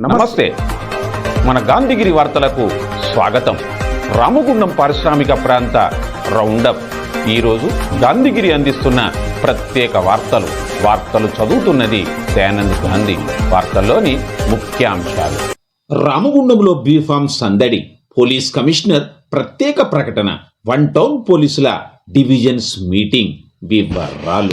నమస్తే. మన గాంధీగిరి వార్తలకు స్వాగతం. రామగుండం పారిశ్రామిక ప్రాంత రౌండప్. ఈరోజు గాంధీగిరి అందిస్తున్న ప్రత్యేక వార్తలు. వార్తలు చదువుతున్నది దయానంద్ గాంధీ. వార్తల్లోని ముఖ్యాంశాలు. రామగుండంలో బీఫామ్ సందడి. పోలీస్ కమిషనర్ ప్రత్యేక ప్రకటన. వన్ టౌన్ పోలీసుల డివిజన్స్ మీటింగ్. వివరాలు.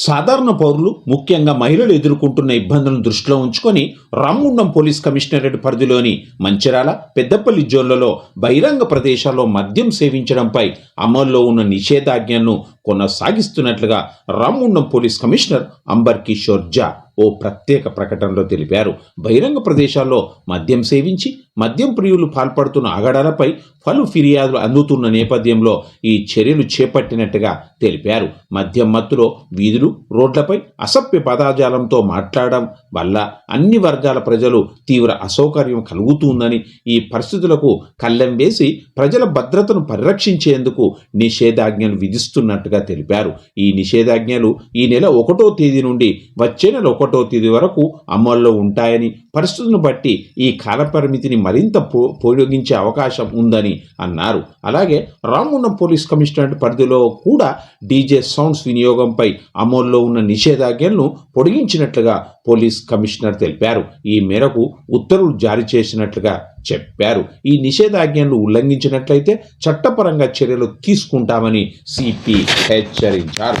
సాధారణ పౌరులు ముఖ్యంగా మహిళలు ఎదుర్కొంటున్న ఇబ్బందులను దృష్టిలో ఉంచుకొని రామగుండం పోలీస్ కమిషనరేట్ పరిధిలోని మంచిరాల పెద్దపల్లి జోన్లలో బహిరంగ ప్రదేశాల్లో మద్యం సేవించడంపై అమల్లో ఉన్న నిషేధాజ్ఞను కొనసాగిస్తున్నట్లుగా Ramagundam police commissioner amber Kishore Jha ఓ ప్రత్యేక ప్రకటనలో తెలిపారు. బహిరంగ ప్రదేశాల్లో మద్యం సేవించి మద్యం ప్రియులు పాల్పడుతున్న ఆగడాలపై పలు ఫిర్యాదులు అందుతున్న నేపథ్యంలో ఈ చర్యలు చేపట్టినట్టుగా తెలిపారు. మద్యం మత్తులో వీధులు రోడ్లపై అసభ్య పదాజాలంతో మాట్లాడడం వల్ల అన్ని వర్గాల ప్రజలు తీవ్ర అసౌకర్యం కలుగుతుందని ఈ పరిస్థితులకు కళ్ళెం వేసి ప్రజల భద్రతను పరిరక్షించేందుకు నిషేధాజ్ఞలు విధిస్తున్నట్టుగా తెలిపారు. ఈ నిషేధాజ్ఞలు ఈ నెల ఒకటో తేదీ నుండి వచ్చే నెల ఒకటో తేదీ వరకు అమల్లో ఉంటాయని పరిస్థితులను బట్టి ఈ కాలపరిమితిని మరింత పో పొడిగించే అవకాశం ఉందని అన్నారు. అలాగే రామగుండం పోలీస్ కమిషనరేట్ పరిధిలో కూడా డీజే సౌండ్స్ వినియోగంపై అమల్లో ఉన్న నిషేధాజ్ఞలను పొడిగించినట్లుగా పోలీస్ కమిషనర్ తెలిపారు. ఈ మేరకు ఉత్తర్వులు జారీ చేసినట్లుగా చెప్పారు. ఈ నిషేధాజ్ఞలను ఉల్లంఘించినట్లయితే చట్టపరంగా చర్యలు తీసుకుంటామని సిపి హెచ్చరించారు.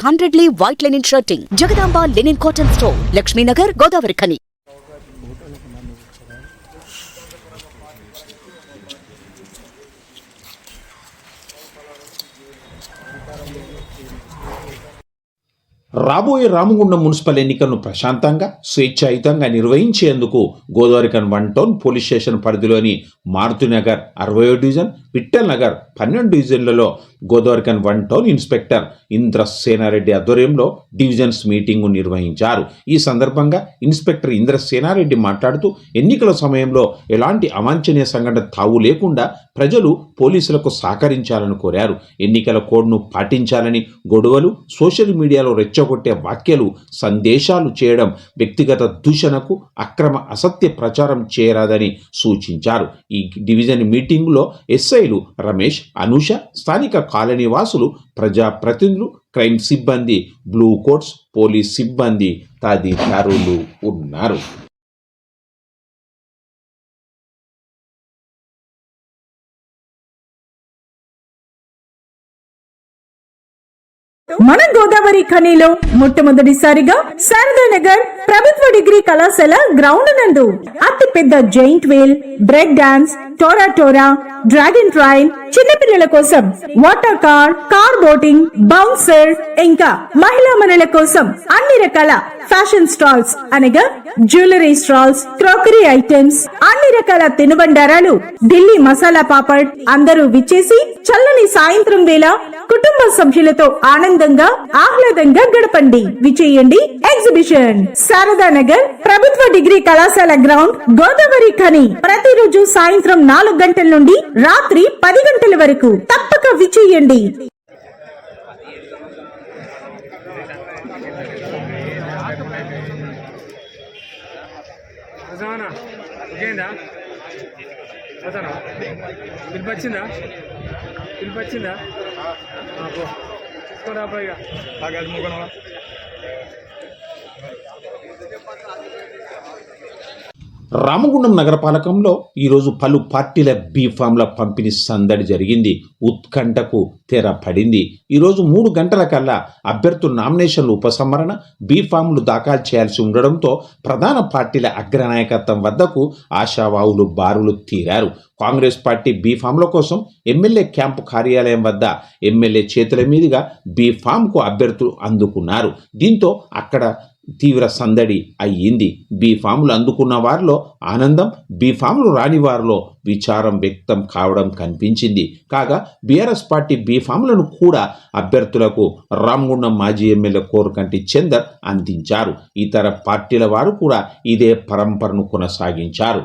hundred lea white linen shirting Jagadamba linen cotton store Lakshminagar Godavari Khani రాబోయే రామగుండం మున్సిపల్ ఎన్నికలను ప్రశాంతంగా స్వేచ్ఛాయుతంగా నిర్వహించేందుకు Godavarikhani one town police station పరిధిలోని మారుతినగర్ అరవయో డివిజన్ విఠల్ నగర్ పన్నెండు డివిజన్లలో Godavarikhani one town inspector Indrasena Reddy ఆధ్వర్యంలో డివిజన్స్ మీటింగు నిర్వహించారు. ఈ సందర్భంగా ఇన్స్పెక్టర్ ఇంద్రసేనారెడ్డి మాట్లాడుతూ ఎన్నికల సమయంలో ఎలాంటి అవాంఛనీయ సంఘటన తావు లేకుండా ప్రజలు పోలీసులకు సహకరించాలని కోరారు. ఎన్నికల కోడ్ను పాటించాలని గొడవలు సోషల్ మీడియాలో రెచ్చగొట్టే వాక్యాలు సందేశాలు చేయడం వ్యక్తిగత దూషణకు అక్రమ అసత్య ప్రచారం చేయరాదని సూచించారు. ఈ డివిజన్ మీటింగులో ఎస్ఐలు రమేష్ అనూష స్థానిక కాలనీ వాసులు ప్రజాప్రతినిధులు క్రైమ్ సిబ్బంది బ్లూ కోట్స్ పోలీస్ సిబ్బంది తదితరులు ఉన్నారు. మన గోదావరి ఖనిలో మొట్టమొదటిసారిగా శారదా నగర్ ప్రభుత్వ డిగ్రీ కళాశాల గ్రౌండ్ నందు అతి పెద్ద giant whale break dance tora tora dragon train చిన్నపిల్లల కోసం water car car boating bouncer ఇంకా మహిళా మనుల కోసం అన్ని రకాల ఫ్యాషన్ స్టాల్స్ అనగా జ్యువెలరీ స్టాల్స్ క్రోకరీ ఐటమ్స్ అన్ని రకాల తినుబండారాలు ఢిల్లీ మసాలా పాపడ్ అందరూ విచ్చేసి చల్లని సాయంత్రం వేళ కుటుంబ సభ్యులతో ఆనందంగా ఆహ్లాదంగా గడపండి. విచేయండి. ఎగ్జిబిషన్ శారదా నగర్ ప్రభుత్వ డిగ్రీ కళాశాల గ్రౌండ్ గోదావరి ఖని. ప్రతిరోజు సాయంత్రం నాలుగు గంటల నుండి రాత్రి పది గంటల వరకు. తప్పక విచేయండి. నిజమానా ఇంకేందా పోతానా થોડા ભાઈ આગળ મોકલવા రామగుండం నగరపాలకంలో ఈరోజు పలు పార్టీల బీఫామ్ల పంపిణీ సందడి జరిగింది. ఉత్కంఠకు తెర పడింది. ఈరోజు మూడు గంటల కల్లా అభ్యర్థుల నామినేషన్లు ఉపసంహరణ బీఫామ్లు దాఖలు చేయాల్సి ఉండడంతో ప్రధాన పార్టీల అగ్రనాయకత్వం వద్దకు ఆశావాహులు బారులు తీరారు. కాంగ్రెస్ పార్టీ బీఫామ్ల కోసం ఎమ్మెల్యే క్యాంపు కార్యాలయం వద్ద ఎమ్మెల్యే చేతుల మీదుగా బీఫామ్కు అభ్యర్థులు అందుకున్నారు. దీంతో అక్కడ తీవ్ర సందడి అయ్యింది. బీఫాములు అందుకున్న వారిలో ఆనందం బీఫాములు రాని వారిలో విచారం వ్యక్తం కావడం కనిపించింది. కాగా బీఆర్ఎస్ పార్టీ బీఫాములను కూడా అభ్యర్థులకు రామగుండం మాజీ ఎమ్మెల్యే కోరుకంటి చందర్ అందించారు. ఇతర పార్టీల వారు కూడా ఇదే పరంపరను కొనసాగించారు.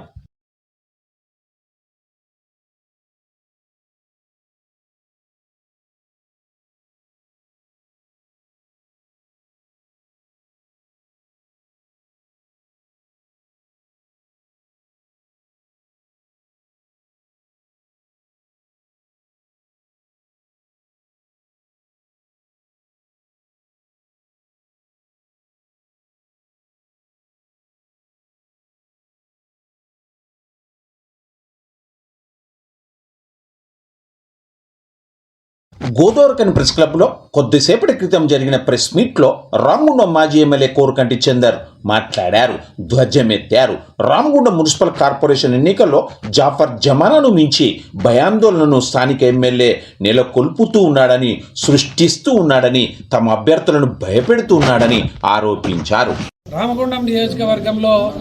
గోదావరికని ప్రెస్ క్లబ్లో కొద్దిసేపటి క్రితం జరిగిన ప్రెస్ మీట్లో రామగుండం మాజీ ఎమ్మెల్యే కోరుకంటి చందర్ మాట్లాడారు ధ్వజమెత్తారు. రామగుండం మున్సిపల్ కార్పొరేషన్ ఎన్నికల్లో జాఫర్ జమానాను మించి భయాందోళనను స్థానిక ఎమ్మెల్యే నెలకొల్పుతూ ఉన్నాడని సృష్టిస్తూ ఉన్నాడని తమ అభ్యర్థులను భయపెడుతూ ఉన్నాడని ఆరోపించారు. రామగుండం నియోజకవర్గంలో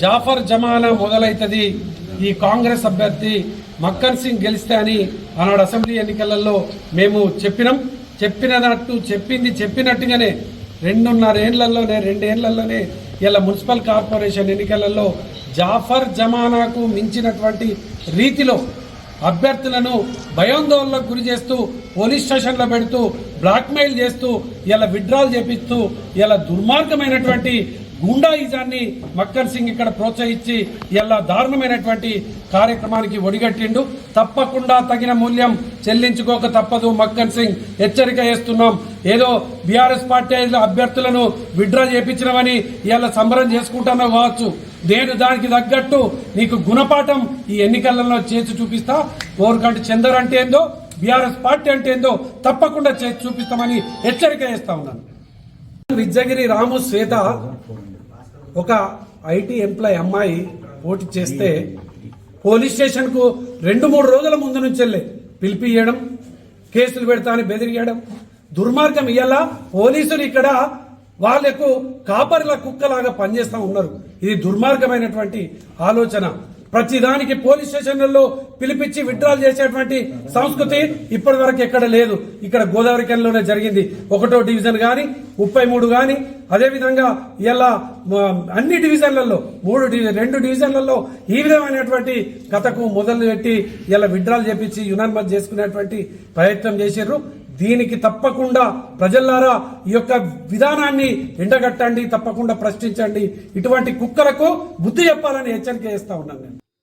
జాఫర్ జమానా మొదలైతది ఈ కాంగ్రెస్ అభ్యర్థి మక్కన్ సింగ్ గెలిస్తే అని ఆనాడు అసెంబ్లీ ఎన్నికలలో మేము చెప్పినాం. చెప్పినట్టు చెప్పింది చెప్పినట్టుగానే రెండున్నరేళ్ళలోనే రెండేళ్ళలోనే ఇలా మున్సిపల్ కార్పొరేషన్ ఎన్నికలలో జాఫర్ జమానాకు మించినటువంటి రీతిలో అభ్యర్థులను భయాందోళనకు గురి చేస్తూ పోలీస్ స్టేషన్లో పెడుతూ బ్లాక్మెయిల్ చేస్తూ ఇలా విడ్రాల్ చేపిస్తూ ఇలా దుర్మార్గమైనటువంటి గుండాయిజాన్ని మక్కన్ సింగ్ ఇక్కడ ప్రోత్సహించి ఇలా దారుణమైనటువంటి కార్యక్రమానికి ఒడిగట్టిండు. తప్పకుండా తగిన మూల్యం చెల్లించుకోక తప్పదు మక్కన్ సింగ్. హెచ్చరిక చేస్తున్నాం. ఏదో బీఆర్ఎస్ పార్టీ అభ్యర్థులను విడ్డ్రా చేపించినవని ఇలా సంబరం చేసుకుంటానో కావచ్చు. నేను దానికి తగ్గట్టు నీకు గుణపాఠం ఈ ఎన్నికలలో చేసి చూపిస్తా. ఓరుకంటే చందర్ అంటే ఏందో బీఆర్ఎస్ పార్టీ అంటే ఏందో తప్పకుండా చేసి చూపిస్తామని హెచ్చరిక చేస్తా ఉన్నాను. విద్యగిరి రాము శ్వేత ఒక ఐటీ ఎంప్లాయ్ అమ్మాయి పోటీ చేస్తే పోలీస్ స్టేషన్కు రెండు మూడు రోజుల ముందు నుంచి వెళ్ళి పిలిపియడం కేసులు పెడతా అని బెదిరియడం దుర్మార్గం ఇయ్యాల? పోలీసులు ఇక్కడ వాళ్ళకు కాపరిల కుక్కలాగా పనిచేస్తా ఉన్నారు. ఇది దుర్మార్గమైనటువంటి ఆలోచన. ప్రతిదానికి పోలీస్ స్టేషన్లలో పిలిపించి విత్డ్రాల్ చేసేటువంటి సంస్కృతి ఇప్పటి వరకు ఎక్కడ లేదు. ఇక్కడ గోదావరి కెన్లోనే జరిగింది. ఒకటో డివిజన్ గాని ముప్పై మూడు గాని అదేవిధంగా ఇలా అన్ని డివిజన్లలో మూడు డివిజన్ రెండు డివిజన్లలో ఈ విధమైనటువంటి కథకు మొదలు పెట్టి ఇలా విత్డ్రాల్ చేపించి యునాన్మత్ చేసుకునేటువంటి ప్రయత్నం చేశారు దీనికి తప్పకుండా ప్రజల్లారా ఈ యొక్క విధానాన్ని ఎండగట్టండి తప్పకుండా ప్రశ్నించండి. ఇటువంటి కుక్కలకు బుద్ధి చెప్పాలని హెచ్చరిక చేస్తా ఉన్నాను నేను.